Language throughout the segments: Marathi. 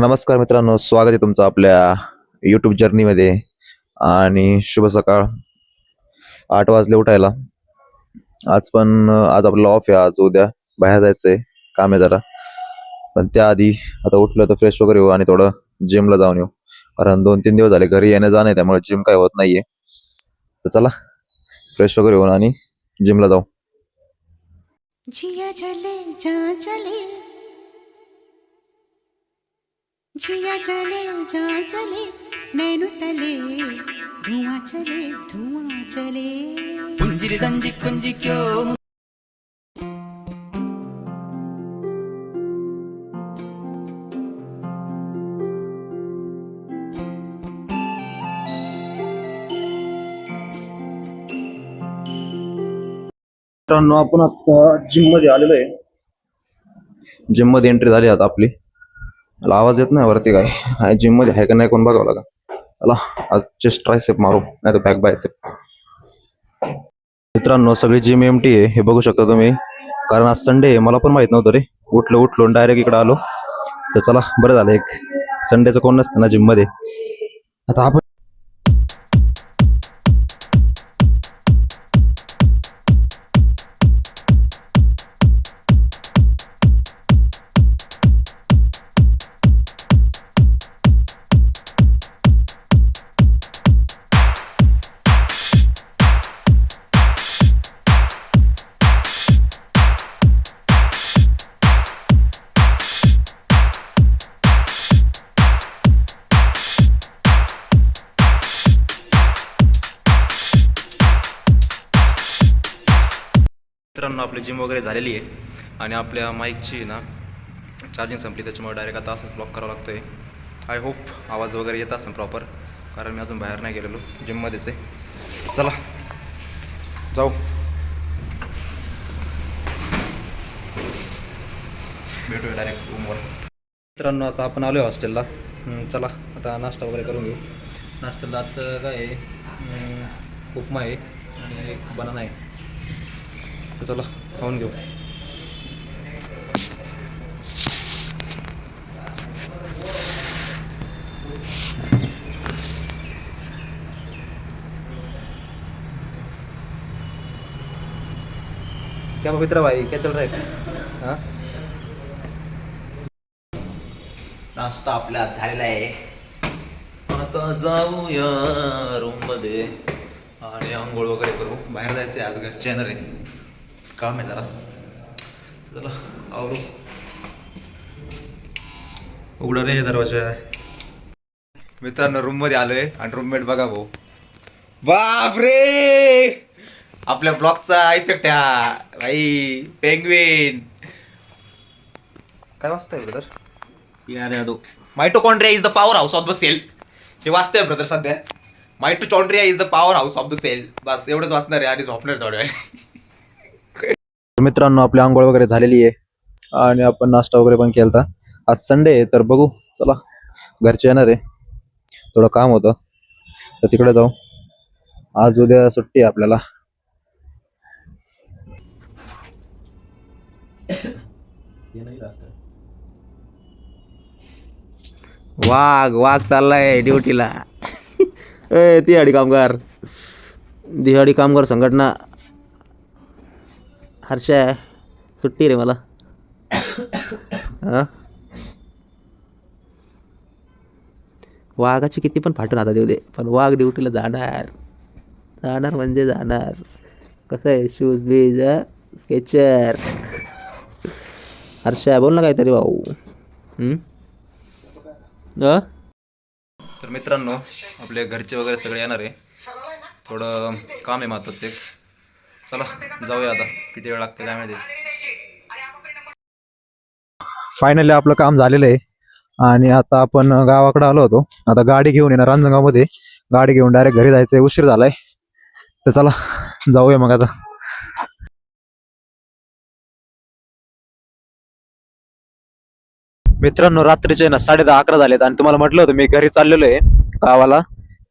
नमस्कार मित्रांनो स्वागत आहे तुमचं आपल्या यूट्यूब जर्नीमध्ये आणि शुभ सकाळ. आठ वाजले उठायला. आज पण आज आपलं ऑफ आहे आज उद्या बाहेर जायचंय काम आहे जरा. पण त्याआधी आता उठलं तर फ्रेश वगैरे येऊ आणि थोडं जिमला जाऊन येऊ. कारण दोन तीन दिवस झाले घरी येणं जाणं आहे त्यामुळे जिम काय होत नाहीये. तर चला फ्रेश वगैरे येऊन आणि जिमला जाऊ. जिया जा जिया चले जा चले नैनु तले धुआं चले धुआं चले। कुंजिर दंजी कुंजी क्यों? मित्रांनो आपण आता जिममध्ये आलेलो आहे. जिममध्ये एंट्री झाली आता आपली. मला आवाज येत नाही वरती काय? जिममध्ये आहे का नाही कोण बघावं लागा चला आज चेस्ट ट्रायसेप मारू नाही तर बॅक बायसेप मित्रांनो सगळी जिम एम टी आहे हे बघू शकता तुम्ही. कारण आज संडे आहे मला पण माहीत नव्हतं रे. उठलो उठलो डायरेक्ट इकडे आलो. तर चला बरं झालं एक. संडेचं कोण नसतं ना जिममध्ये. आता आपण मित्रांनो आपली जिम वगैरे झालेली आहे. आणि आपल्या माईकची ना चार्जिंग संपली त्याच्यामुळे डायरेक्ट आता असंच ब्लॉक करावं लागतं आहे आय होप आवाज वगैरे येत असेल प्रॉपर कारण मी अजून बाहेर नाही गेलेलो जिममध्येच आहे. चला जाऊ. भेटूया डायरेक्ट रूमवर मित्रांनो आता आपण आलो आहे हॉस्टेलला चला आता नाश्ता वगैरे करून घेऊ. नाश्त्याला आता काय आहे? उपमा आहे आणि एक बनाना आहे. तर चला खाऊन घेऊ. क्या पवित्रा भाई क्या चल रहा है? हाँ? नाश्ता आपला झालेला आहे. आता जाऊया रूममध्ये. आणि आंघोळ वगैरे करू. बाहेर जायचं आहे आज घरच्या येणार आहे. काम आहे जरा. चला आवरू. उघडा रे दरवाजा. मित्रांनो रूममध्ये आलोय आणि रूममेट बघा भाऊ. बाप रे आपल्या ब्लॉकचा इफेक्ट हा. भाई पेंग्विन काय वाचतंय ब्रदर यार Yadav mitochondria is the powerhouse of the cell हे वाचतंय ब्रदर सध्या. Mitochondria is the powerhouse of the cell बस एवढंच वाचणार आहे आणि झोपणार थोड्या वेळ मित्रांनो आपली आंघोळ वगैरे झालेली आहे. आणि आपण नाश्ता वगैरे पण केलता. आज संडे आहे तर बघू. चला घरचे येणार आहे. थोडं काम होतं. तर तिकडे जाऊ. आज उद्या सुट्टी आहे आपल्याला. वाघ वाघ चाललाय ड्युटीला ए तिहाडी कामगार. दिहाडी कामगार संघटना. हर्षा सुट्टी रे मला हा? वाघाची किती पण फाटून आता देऊ दे पण वाघ ड्युटीला जाणार जाणार म्हणजे जाणार कसं आहे शूज बीज स्केचर हर्षा बोल ना काहीतरी भाऊ तर मित्रांनो आपले घरचे वगैरे सगळे येणार आहे थोडं काम आहे महत्वाचं एक चला जाऊया आता किती वेळ लागते काय माहिती? फायनली आपलं काम झालेलं आहे. आणि आता आपण गावाकडे आलो होतो. आता गाडी घेऊन येणार रांजणगावमध्ये. गाडी घेऊन डायरेक्ट घरी जायचंय. उशीर झालाय. तर चला जाऊया मग आता. मित्रांनो रात्रीचे ना साडे दहा अकरा झालेत आणि तुम्हाला म्हटलं होतं मी घरी चाललेलो आहे. गावाला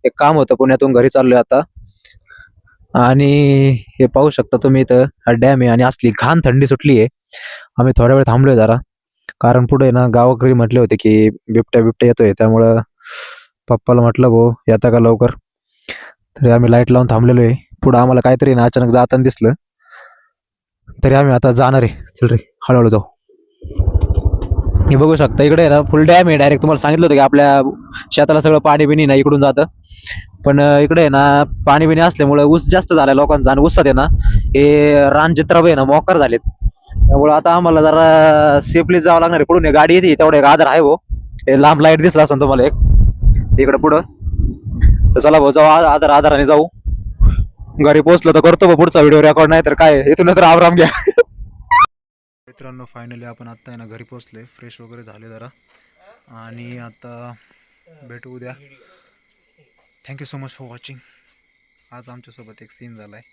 एक काम होतं. पुण्यातून घरी चाललोय आता. आणि हे पाहू शकता तुम्ही इथं हा डॅम आहे आणि असली घाण थंडी सुटली आहे. आम्ही थोड्या वेळ थांबलोय जरा. कारण पुढे ना गावाकडे म्हटले होते की बिबट्या बिबट्या येतोय. त्यामुळं पप्पाला म्हटलं भाऊ येता का लवकर? तरी आम्ही लाइट लावून थांबलेलो आहे पुढं आम्हाला काहीतरी ना अचानक जाताना दिसलं. तरी आम्ही आता जाणार आहे. चल रे हळूहळू जाऊ. हे बघू शकता इकडे ना फुल डॅम आहे डायरेक्ट तुम्हाला सांगितलं होतं की आपल्या शेताला सगळं पाणी बिणी ना इकडून जातं. पण इकडे आहे ना पाणी बिणी असल्यामुळे ऊस जास्त झाला लोकांचा आणि ऊसात आहे ना हे रान चित्राब आहे ना मोकार झालेत. त्यामुळे आता आम्हाला जरा सेफली जावं लागणार आहे. पुढून एक गाडी येते तेवढा एक आधार आहे हो. हे लांब लाइट दिसला असं तुम्हाला एक. इकडे पुढं. तर चला भाऊ जाऊ आधार आधाराने जाऊ. घरी पोहोचलो तर करतो भाऊ पुढचा व्हिडिओ रेकॉर्ड नाही तर काय इथूनच राम घ्या. मित्रांनो फायनली आपण आत्ता आहे ना घरी पोचले फ्रेश वगैरे झाले जरा. आणि आता भेटू उद्या. Thank you so much for watching आज आमच्यासोबत एक सीन झाला आहे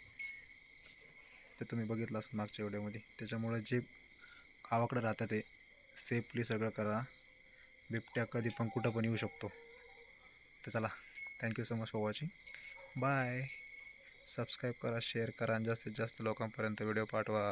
ते तुम्ही बघितलं असेल मागच्या व्हिडिओमध्ये. त्याच्यामुळे जे गावाकडे राहतं ते सेफली सगळं करा. बिबट्या कधी पण कुठं पण येऊ शकतो. तर चला thank you so much for watching bye subscribe करा शेअर करा आणि जास्तीत जास्त लोकांपर्यंत व्हिडिओ पाठवा.